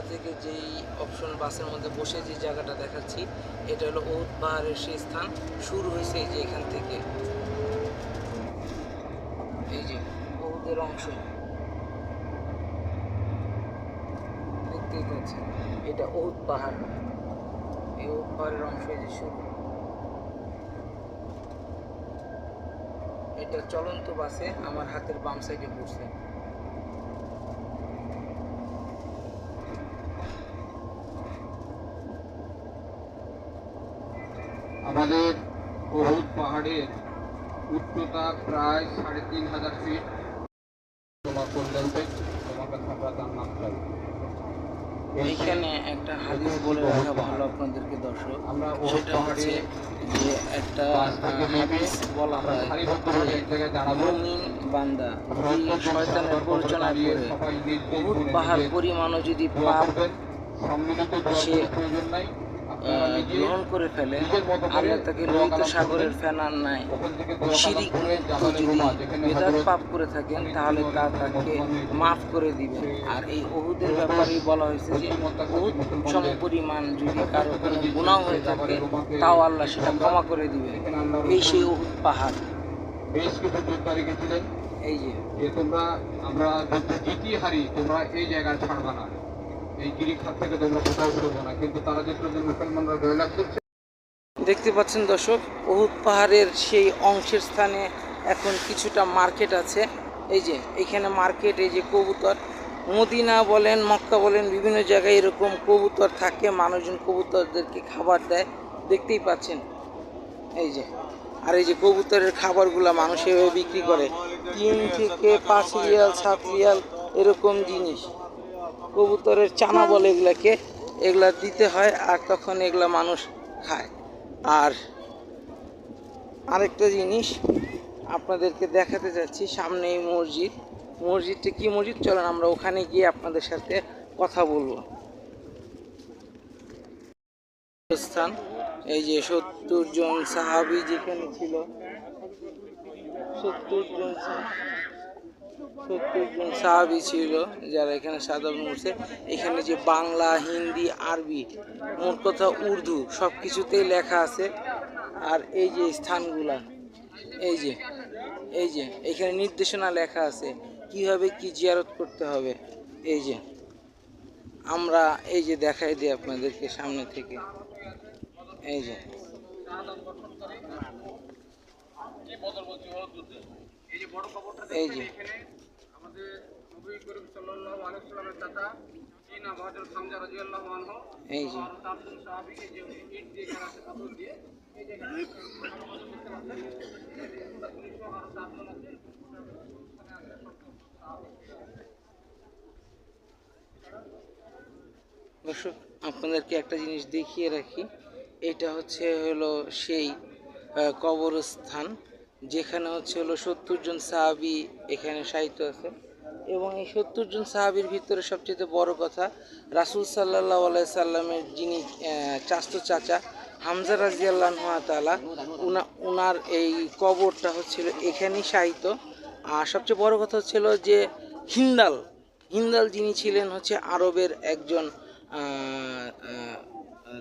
বাংলা থেকে যেই অপশন বাসের মধ্যে বসে যে জায়গাটা দেখাচ্ছি, এটা হলো ওত পাহাড়ের সেই স্থান। শুরু হয়েছে এই যে এখান থেকে। এই যে ওদের অংশ। দেখতেই পাচ্ছেন, এটা ওত পাহাড়। এই ওত পাহাড়ের অংশ এই যে শুরু। এটা চলন্ত বাসে আমার হাতের বাম সাইডে পড়ছে আমাদের বহুত পাহাড়ের উচ্চতা প্রায় সাড়ে তিন হাজার ফিট তোমার কল্যাণে তোমার কাছে আমরা তার নাম এইখানে একটা হাদিস বলে রাখা ভালো আপনাদেরকে দর্শক। আমরা সেটা হচ্ছে যে একটা হাদিস বলা হয় মুমিন বান্দা শয়তানের দাঁড়িয়ে করে বহুত পাহাড় পরিমাণও যদি পাপ সে, গ্রহণ করে ফেলে আল্লাহ তাকে লোহিত সাগরের। ফেনার নাই। শিরিক যদি বেদাত পাপ করে থাকেন তাহলে তা তাকে মাফ করে দিবেন। আর এই ওহুদের ব্যাপারেই বলা হয়েছে যে বহুত সম পরিমাণ যদি কারও কোনো গুণাও হয়ে থাকে তাও আল্লাহ সেটা ক্ষমা করে দিবেন। এই সেই ওহুদ পাহাড়। বেশ কিছু যোদ্ধা রেখেছিলেন এই যে। যে তোমরা আমরা যুদ্ধে জিতিয়ে হারি তোমরা এই জায়গায় ছাড়বা না। দেখতে পাচ্ছেন দর্শক ওহুদ পাহাড়ের সেই অংশের স্থানে এখন কিছুটা মার্কেট আছে। এই যে, এখানে মার্কেট, এই যে কবুতর। মদিনা বলেন, মক্কা বলেন, বিভিন্ন জায়গায় এরকম কবুতর থাকে, মানুষজন কবুতরদেরকে খাবার দেয়। দেখতেই পাচ্ছেন। এই যে, আর এই যে কবুতরের খাবারগুলো মানুষ এভাবে বিক্রি করে। তিন থেকে পাঁচ রিয়াল, সাত রিয়াল, এরকম জিনিস। কবুতরের চানা বলে এগুলাকে, এগুলা দিতে হয় আর তখন এগুলা মানুষ খায়। আর আরেকটা জিনিস আপনাদেরকে দেখাতে যাচ্ছি সামনে এই মসজিদ। মসজিদটা কি মসজিদ? চলেন আমরা ওখানে গিয়ে আপনাদের সাথে কথা বলব। স্থান, এই যে সত্তর জন সাহাবি যেখানে ছিল, সত্তর জন সা- সাহাবি ছিল যারা এখানে সাদা মরছে এখানে যে বাংলা, হিন্দি, আরবি, মোট কথা উর্দু সব কিছুতেই লেখা আছে। আর এই যে স্থানগুলা, এই যে এই যে, এখানে নির্দেশনা লেখা আছে। কীভাবে কি জিয়ারত করতে হবে? এই যে, আমরা এই যে দেখাই দিই আপনাদেরকে সামনে থেকে। এই যে। এই যে আমাদের নবী করিম সাল্লাল্লাহু আলাইহি সাল্লামের চাচা চীন হযরত হামজা রাদিয়াল্লাহু আনহু। এই যে। এই যে ইট দিয়ে এখানে আছে পাথর দিয়ে এই জায়গায় দর্শক আপনাদেরকে একটা জিনিস দেখিয়ে রাখি। এটা হচ্ছে হলো সেই কবরস্থান। যেখানে হচ্ছে হলো সত্তর জন সাহাবি এখানে সাহিত্য আছে। এবং এই সত্তর জন সাহাবির ভিতরে সবচেয়ে বড় কথা, রাসুল সাল্লাহ আলাই সাল্লামের যিনি চাস্ত চাচা হামজা রাজিয়াল্লাহ তালা উনা, উনার এই কবরটা হচ্ছিল এখানেই সাহিত্য। আর সবচেয়ে বড় কথা হচ্ছিল যে হিন্দাল হিন্দাল যিনি ছিলেন হচ্ছে আরবের একজন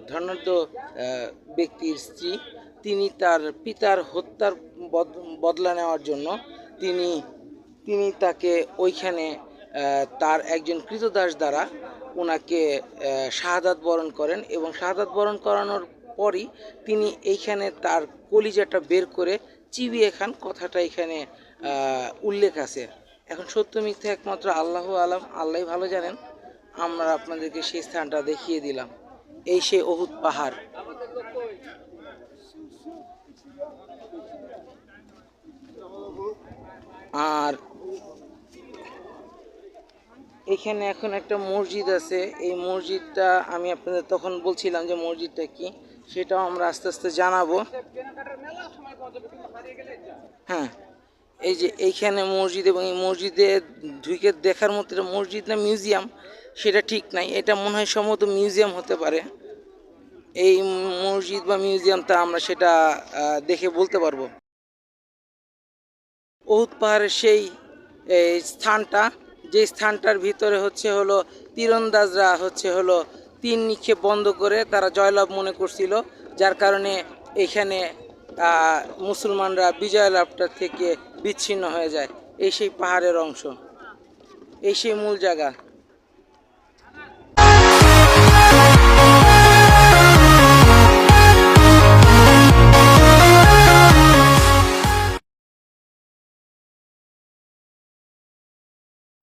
ধনাঢ্য ব্যক্তির স্ত্রী, তিনি তার পিতার হত্যার বদ- বদলা নেওয়ার জন্য তিনি তিনি তাকে ওইখানে তার একজন কৃতদাস দ্বারা ওনাকে শাহাদাত বরণ করেন এবং শাহাদাত বরণ করানোর পরই তিনি এইখানে তার কলিজাটা বের করে চিবিয়ে খান। কথাটা এখানে উল্লেখ আছে। এখন সত্য মিথ্যা একমাত্র আল্লাহ আলাম আল্লাহ ভালো জানেন। আমরা আপনাদেরকে সেই স্থানটা দেখিয়ে দিলাম। এই সেই অহুত পাহাড়। আর এখানে এখন একটা মসজিদ আছে। এই মসজিদটা আমি আপনাদের তখন বলছিলাম যে মসজিদটা কি, সেটাও আমরা আস্তে আস্তে জানাব। হ্যাঁ এই যে এইখানে মসজিদ এবং এই মসজিদে ঢুকে দেখার মতো মসজিদ না, মিউজিয়াম। সেটা ঠিক নাই। এটা মনে হয় সম্ভবত মিউজিয়াম হতে পারে। এই মসজিদ বা মিউজিয়ামটা আমরা সেটা দেখে বলতে পারব। অহুত পাহাড়ের সেই স্থানটা, যে স্থানটার ভিতরে হচ্ছে হলো তীরন্দাজরা হচ্ছে হলো তিন নিক্ষেপ বন্ধ করে তারা জয়লাভ মনে করছিল, যার কারণে এখানে মুসলমানরা বিজয় লাভটা থেকে বিচ্ছিন্ন হয়ে যায়। এই সেই পাহাড়ের অংশ। এই সেই মূল জায়গা।